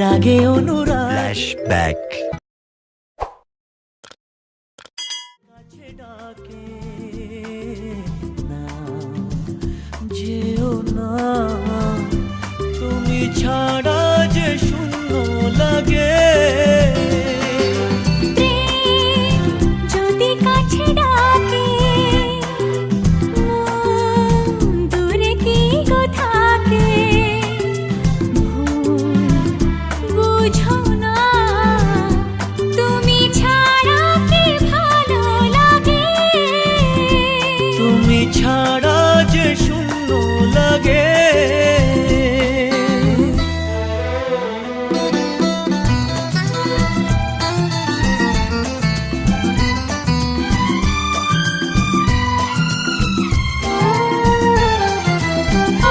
রাগে অনুরাগ। ফ্ল্যাশব্যাক কাছে ডাকে না যেও না তুমি ছাড়া ছাড়া যে শূন্য লাগে।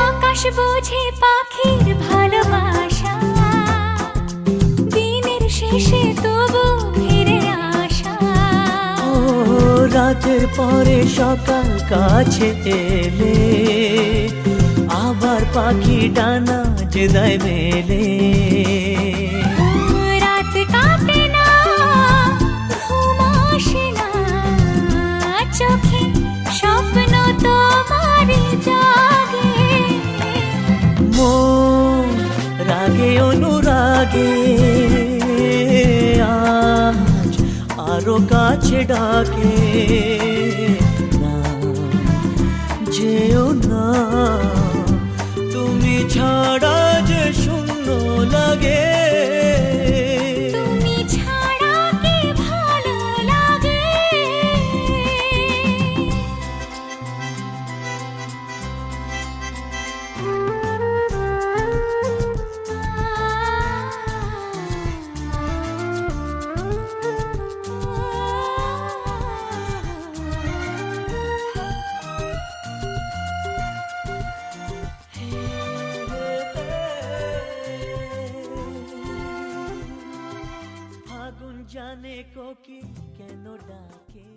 আকাশ বোঝে পাখির ভালোবাসা। শেষে তবু ফিরে আসা। ও রাতের পরে সকাল কাছে এলে আবার পাখি ডানা যে দেয় মেলে রাত কাটে না ঘুম আসে না। চোখে স্বপ্ন তোমার জাগে। মন রাগে অনুরাগে। কাছে ডাকে না যেও না তুমি ছাড়া জানে কোকিল কেন ডাকে?